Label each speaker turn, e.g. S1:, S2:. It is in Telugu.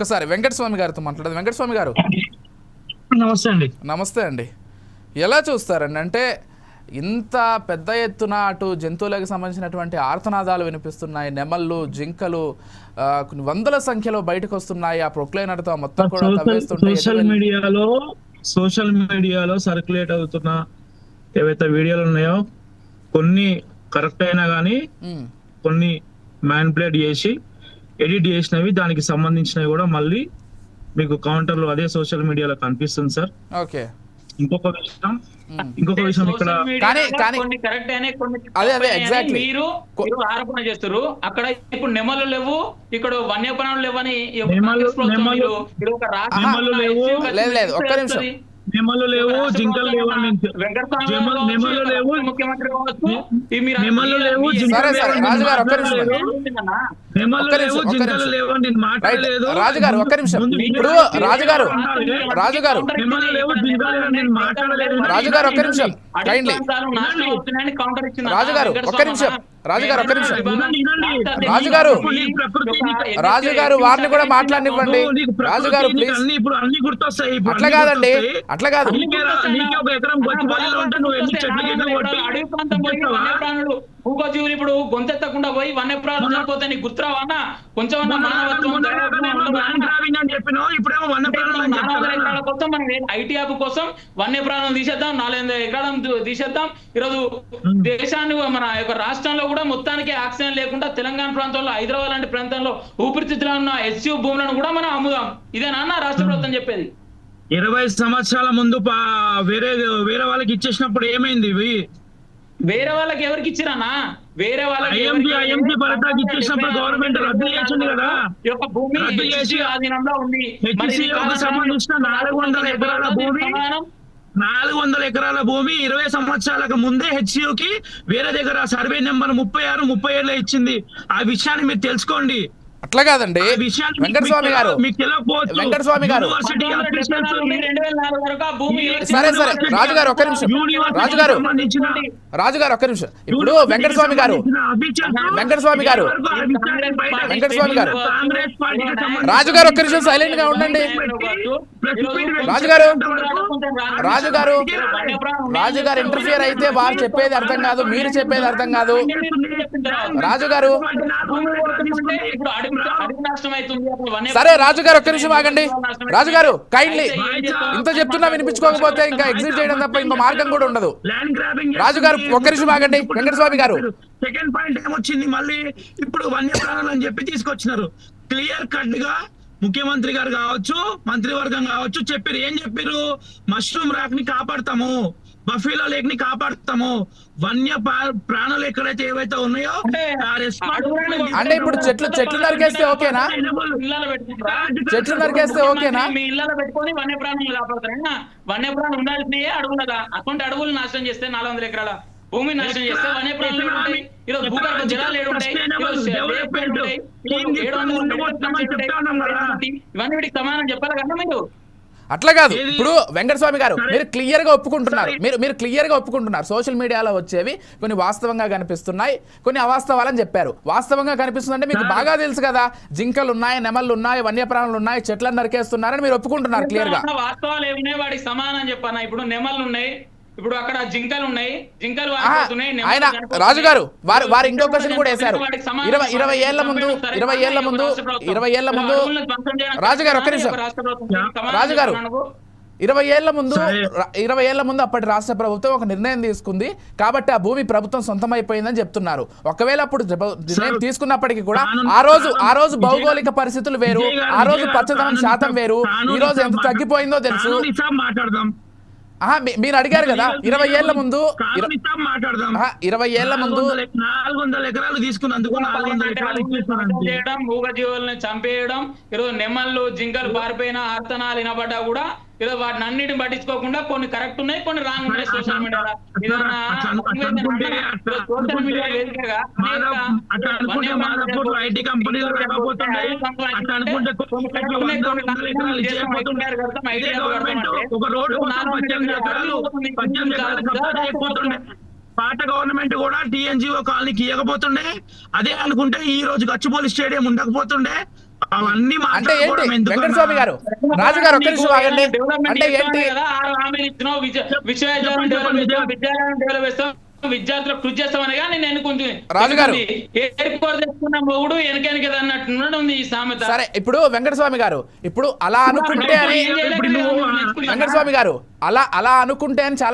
S1: ఒక్కసారి వెంకటస్వామి గారితో మాట్లాడదు. వెంకటస్వామి గారు.
S2: నమస్తే అండి.
S1: నమస్తే అండి. ఎలా చూస్తారండి? అంటే ఇంత పెద్ద ఎత్తున అటు జంతువులకు సంబంధించినటువంటి ఆర్తనాదాలు వినిపిస్తున్నాయి. నెమళ్ళు జింకలు కొన్ని వందల సంఖ్యలో బయటకు వస్తున్నాయి ఆ ప్రొక్లైనర్తో మొత్తం కూడా
S2: సోషల్ మీడియాలో సోషల్ మీడియాలో సర్క్యులేట్ అవుతున్న ఏవైతే వీడియోలు ఉన్నాయో కొన్ని కరెక్ట్ అయినా కానీ కొన్ని మ్యాన్పులేట్ చేసి ఎడిట్ చేసినవి దానికి సంబంధించినవి కూడా మళ్ళీ మీకు కౌంటర్లో అదే సోషల్ మీడియాలో కనిపిస్తుంది సార్
S1: ఓకే
S2: ఇంకొక విషయం ఇంకొక విషయం ఇక్కడ
S3: కొన్ని కరెక్ట్ అయినాయి కొన్ని
S1: అదే, అదే, exactly.
S3: మీరు ఆరోపణ చేస్తారు అక్కడ ఇప్పుడు నెమలు లేవు ఇక్కడ వన్యప్రాణులు లేవని.
S1: లేదు, లేదు, ఒక్క నిమిషం.
S2: నెమలు లేవు జింకలు లేవు అని నెమలు- లేవు.
S3: ముఖ్యమంత్రి
S2: నెమలు లేవు, జింకలు లేవు అని
S1: రాజు గారు, ఒక్క నిమిషం. ఇప్పుడు రాజు గారు రాజు గారు
S2: నెమలు లేవు, జింకలు లేవు, నేను మాట్లాడలేదు.
S1: రాజు గారు ఒక్క నిమిషం. కైండ్లీ
S3: ప్రాంతాలు నాశనం అవుతున్నాయని కౌంటర్ ఇచ్చింది
S1: రాజు గారు,
S3: వెంకట
S1: ఒక్క నిమిషం.
S3: స్వామి.
S1: రాజు గారు, ఒక్క నిమిషం.
S2: వినండి, వినండి.
S1: రాజు గారు.
S3: ఈ యొక్క
S1: రాజు గారు వారిని కూడా మాట్లాడనివ్వండి.
S2: నీకు ప్రకృతి,
S1: రాజు గారు
S2: నీకు
S1: ప్లీజ్.
S2: అన్ని ఇప్పుడు అన్ని గుర్తొస్తాయి. ఇప్పుడు
S1: అట్లా కాదండి. అట్లా కాదు.
S3: మూగజీవులు ఇప్పుడు గొంతెత్తకుండా పోయి వన్యప్రాణులు చనిపోతే నీకు గుర్తురావా అన్న కొంచెం
S2: ఇప్పుడేమో ప్రాణులు
S3: ఎకరాల కోసం మనం ఐటీ యాప్ కోసం వన్య ప్రాణులు తీసేద్దాం నాలుగు తీ- తీసేద్దాం. ఈరోజు దేశాన్ని మన యొక్క రాష్ట్రంలో కూడా మొత్తానికి ఆక్సిజన్ లేకుండా తెలంగాణ ప్రాంతంలో హైదరాబాద్ లాంటి ప్రాంతంలో ఊపిరితిత్తులు ఉన్న ఎస్యూ భూములను కూడా మనం అమ్ముదాం. ఇదేనా అన్న రాష్ట్ర ప్రభుత్వం చెప్పేది.
S2: ఇరవై సంవత్సరాల ముందు వేరే వేరే వాళ్ళకి ఇచ్చేసినప్పుడు ఏమైంది? ఇవి
S3: వేరే వాళ్ళకి ఎవరికి ఇచ్చిరన్నా వేరే వాళ్ళకి
S2: గవర్నమెంట్ రద్దు చేసింది కదా.
S3: యొక్క భూమి ఆధీనంలో ఉంది.
S2: నాలుగు వందల ఎకరాల భూమి ఇరవై సంవత్సరాలకు ముందే హెచ్సియుకి వేరే దగ్గర సర్వే నెంబర్ ముప్పై ఆరు ముప్పై ఏడులో ఇచ్చింది ఆ విషయాన్ని మీరు తెలుసుకోండి
S1: అట్లా కాదండి. వెంకటస్వామి గారు. వెంకటస్వామి గారు. సరే సరే. రాజు గారు ఒక్క నిమిషం. రాజు గారు. రాజు గారు ఒక్క నిమిషం. ఇప్పుడు వెంకటస్వామి గారు. వెంకటస్వామి గారు. వెంకటస్వామి గారు. రాజు గారు ఒక్క నిమిషం సైలెంట్గా ఉండండి. రాజు గారు. రాజు గారు రాజు గారు. ఇంటర్ఫియర్ అయితే వారు చెప్పేది అర్థం కాదు. మీరు చెప్పేది అర్థం కాదు. రాజు గారు.
S3: వన్య
S1: సరే రాజు గారు ఒక్క నిమిషం ఆగండి రాజు గారు కైండ్లీ ఇంత చెప్తున్నా వినిపించుకోకపోతే ఇంకా ఎగ్జిట్ చేయడం తప్ప ఇంకో మార్గం కూడా ఉండదు
S2: ల్యాండ్ గ్రాబింగ్
S1: రాజు గారు, ఒక్క నిమిషం ఆగండి. వెంకటస్వామి గారు.
S2: సెకండ్ పాయింట్ ఏమొచ్చింది మళ్ళీ ఇప్పుడు వన్యప్రాణులు అని చెప్పి తీసుకొచ్చినారు క్లియర్ కట్గా ముఖ్యమంత్రి గారు కావచ్చు మంత్రివర్గం కావచ్చు చెప్పారు ఏం చెప్పారు మష్రూమ్ రాక్ని కాపాడతాము బఫీలో లేక్ని కాపాడతాము. వన్య ప్రాణులు ఎక్కడైతే ఏవైతే ఉన్నాయో
S3: అంటే
S1: ఇప్పుడు చెట్లు చెట్లు నరికేస్తే ఓకేనా? చెట్లు నరికేస్తే ఓకేనా?
S3: మీ ఇళ్ళలో పెట్టుకొని వన్యప్రాణులు కాపాడతారా? వన్యప్రాణులు ఉండాల్సినయే అడవులదా? అటువంటి అడవులు నాశనం చేస్తే నాలుగు వందల ఎకరాల భూమిని నాశనం చేస్తే వన్యప్రాణులు ఏడు ఉంటాయి. ఈరోజు భూగర్భ జలాలు ఏడు ఉంటాయి. ఇవన్నీ వీటికి సమానం చెప్పాలి కదా మీరు?
S1: అట్లా కాదు? ఇప్పుడు వెంకటస్వామి గారు మీరు క్లియర్గా ఒప్పుకుంటున్నారు మీరు మీరు క్లియర్గా ఒప్పుకుంటున్నారు. సోషల్ మీడియాలో వచ్చేవి కొన్ని వాస్తవంగా కనిపిస్తున్నాయి కొన్ని అవాస్తవాలని చెప్పారు. వాస్తవంగా కనిపిస్తుందంటే మీకు బాగా తెలుసు కదా. జింకలు ఉన్నాయి నెమళ్ళు ఉన్నాయి వన్యప్రాణులు ఉన్నాయి చెట్లను నరికేస్తున్నారని మీరు ఒప్పుకుంటున్నారు
S3: క్లియర్గా వాస్తవాలు ఏమున్నాయి? వాటికి సమానం చెప్పాను ఇప్పుడు నెమళ్ళు ఉన్నాయి ఇప్పుడు అక్కడ జింకలు ఉన్నాయి. జింకలు
S1: ఆయన
S3: చనిపోతున్నాయి.
S1: రాజు గారు వారు వారు ఇంకో క్వశ్చన్ కూడా వేశారు. ఇరవై ఇరవై ఏళ్ళ ముందు ఇరవై
S3: ఏళ్ళ
S1: ముందు. ఇరవై ఏళ్ళ ముందు
S3: అడవులను ధ్వంసం చేయడానికి
S1: రాజు గారు ఒక్క నిమిషం.
S3: రాష్ట్ర ప్రభుత్వం సమానం
S1: రాజు గారు
S3: చెప్పాను.
S1: ఇరవై ఏళ్ళ ముందు ఇరవై ఏళ్ళ ముందు అప్పటి రాష్ట్ర ప్రభుత్వం ఒక నిర్ణయం తీసుకుంది. కాబట్టి ఆ భూమి ప్రభుత్వం సొంతమైపోయిందని చెప్తున్నారు. ఒకవేళ అప్పుడు నిర్ణయం తీసుకున్నప్పటికీ కూడా ఆ రోజు ఆ రోజు భౌగోళిక పరిస్థితులు వేరు. ఆ రోజు పచ్చదనం శాతం వేరు. ఈ రోజు ఎంత తగ్గిపోయిందో తెలుసు.
S2: మాట్లాడదాం.
S1: మీరు అడిగారు కదా ఇరవై ఏళ్ళ ముందు ఇరవై ఏళ్ళ ముందు
S2: నాలుగు వందల ఎకరాలు తీసుకున్నందుకు
S3: మూగజీవులను చంపేయడం ఈరోజు నెమ్మళ్ళు జింకలు పారిపోయిన ఆర్తనాలు వినబడ్డా కూడా ఈరోజు వాటిని అన్నిటిని పట్టించుకోకుండా కొన్ని కరెక్ట్ ఉన్నాయి కొన్ని రాంగ్ ఉన్నాయి సోషల్ మీడియాలో సోషల్ మీడియా వేదికగా
S2: పాత గవర్నమెంట్ కూడా టీఎన్జిఓ కాలనీకి ఇవ్వకపోతుండే అదే అనుకుంటే ఈ రోజు గచ్చిబౌలి స్టేడియం ఉండకపోతుండే.
S1: అంటే ఏంటి? వెంకటస్వామి గారు రాజు గారు ఒక్క నిమిషం ఆగండి. అంటే ఏంటి?
S3: విద్యార్థులకు కృషి చేస్తామని కానీ నేను ఎన్నుకుంటుంది
S1: రాజు గారు.
S3: ఏర్పాటు చేసుకున్న మొగుడు వెనకెనకది అన్నట్టు ఉంది ఈ సామెత.
S1: సరే ఇప్పుడు వెంకటస్వామి గారు ఇప్పుడు అలా అనుకుంటే అని. వెంకటస్వామి గారు అలా అలా అనుకుంటే అని చాలా